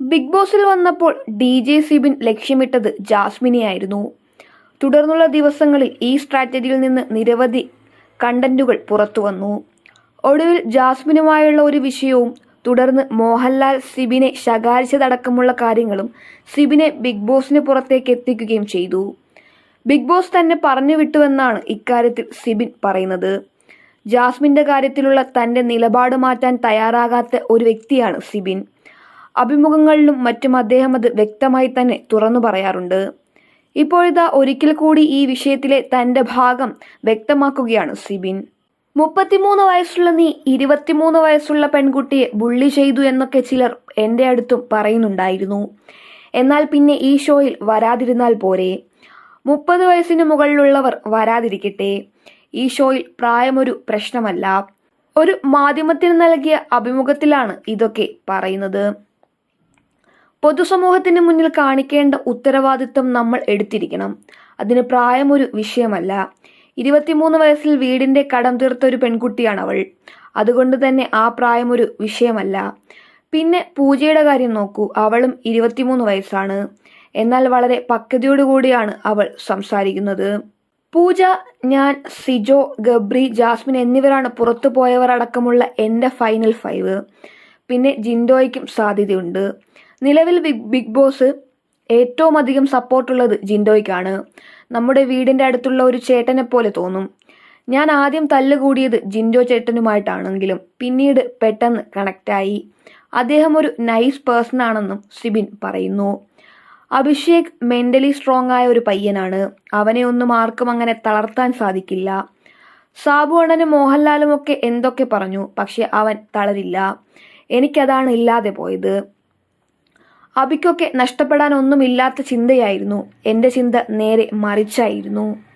Big ബോസിൽ വന്നപ്പോൾ D J Sibin ലക്ഷ്യമിട്ടത് ജാസ്മിനെയായിരുന്നു. തുടർന്നുള്ള ദിവസങ്ങളിൽ ഈ സ്ട്രാറ്റജിയിൽ നിന്ന് നിരവധി കണ്ടന്റുകൾ പുറത്തു വന്നു. ഒടുവിൽ ജാസ്മിനുമായുള്ള ഒരു വിഷയവും തുടർന്ന് മോഹൻലാൽ സിബിനെ ശകാരിച്ചതടക്കമുള്ള കാര്യങ്ങളും സിബിനെ ബിഗ് ബോസിന് പുറത്തേക്ക് എത്തിക്കുകയും ചെയ്തു. ബിഗ് ബോസ് തന്നെ പറഞ്ഞു വിട്ടുവെന്നാണ് ഇക്കാര്യത്തിൽ സിബിൻ പറയുന്നത്. ജാസ്മിന്റെ കാര്യത്തിലുള്ള തന്റെ നിലപാട് മാറ്റാൻ തയ്യാറാകാത്ത ഒരു വ്യക്തിയാണ് സിബിൻ. അഭിമുഖങ്ങളിലും മറ്റും അദ്ദേഹം അത് വ്യക്തമായി തന്നെ തുറന്നു പറയാറുണ്ട്. ഇപ്പോഴിതാ ഒരിക്കൽ കൂടി ഈ വിഷയത്തിലെ തന്റെ ഭാഗം വ്യക്തമാക്കുകയാണ് സിബിൻ. മുപ്പത്തിമൂന്ന് വയസ്സുള്ള നീ ഇരുപത്തിമൂന്ന് വയസ്സുള്ള പെൺകുട്ടിയെ ബുള്ളി ചെയ്തു എന്നൊക്കെ ചിലർ എന്റെ അടുത്തും പറയുന്നുണ്ടായിരുന്നു. എന്നാൽ പിന്നെ ഈ ഷോയിൽ വരാതിരുന്നാൽ പോരെ. മുപ്പത് വയസ്സിന് മുകളിലുള്ളവർ വരാതിരിക്കട്ടെ. ഈ ഷോയിൽ പ്രായമൊരു പ്രശ്നമല്ല. ഒരു മാധ്യമത്തിന് നൽകിയ അഭിമുഖത്തിലാണ് ഇതൊക്കെ പറയുന്നത്. പൊതുസമൂഹത്തിന് മുന്നിൽ കാണിക്കേണ്ട ഉത്തരവാദിത്വം നമ്മൾ എടുത്തിരിക്കണം. അതിന് പ്രായമൊരു വിഷയമല്ല. ഇരുപത്തിമൂന്ന് വയസ്സിൽ വീടിന്റെ കടം തീർത്ത ഒരു പെൺകുട്ടിയാണ് അവൾ അതുകൊണ്ട് തന്നെ ആ പ്രായമൊരു വിഷയമല്ല. പിന്നെ പൂജയുടെ കാര്യം നോക്കൂ. അവളും ഇരുപത്തിമൂന്ന് വയസ്സാണ്. എന്നാൽ വളരെ പക്വതയോടുകൂടിയാണ് അവൾ സംസാരിക്കുന്നത്. പൂജ ഞാൻ സിജോ ഗബ്രി ജാസ്മിൻ എന്നിവരാണ് പുറത്തു പോയവർ അടക്കമുള്ള എന്റെ ഫൈനൽ ഫൈവ്. പിന്നെ ജിൻഡോയ്ക്കും സാധ്യതയുണ്ട്. നിലവിൽ ബിഗ് ബോസ് ഏറ്റവും അധികം സപ്പോർട്ടുള്ളത് ജിൻഡോയ്ക്കാണ്. നമ്മുടെ വീടിന്റെ അടുത്തുള്ള ഒരു ചേട്ടനെ പോലെ തോന്നും. ഞാൻ ആദ്യം തല്ലുകൂടിയത് ജിൻഡോ ചേട്ടനുമായിട്ടാണെങ്കിലും പിന്നീട് പെട്ടെന്ന് കണക്റ്റായി അദ്ദേഹം ഒരു നൈസ് പേഴ്സൺ ആണെന്നും സിബിൻ പറയുന്നു. അഭിഷേക് മെന്റലി സ്ട്രോങ് ആയ ഒരു പയ്യനാണ്. അവനെ ഒന്നും ആർക്കും അങ്ങനെ തളർത്താൻ സാധിക്കില്ല. സാബു അണ്ണനും മോഹൻലാലും ഒക്കെ എന്തൊക്കെ പറഞ്ഞു പക്ഷെ അവൻ തളരില്ല. എനിക്കതാണ് ഇല്ലാതെ പോയത്. അബിക്കൊക്കെ നഷ്ടപ്പെടാനൊന്നുമില്ലാത്ത ചിന്തയായിരുന്നു. എന്റെ ചിന്ത നേരെ മറിച്ചായിരുന്നു.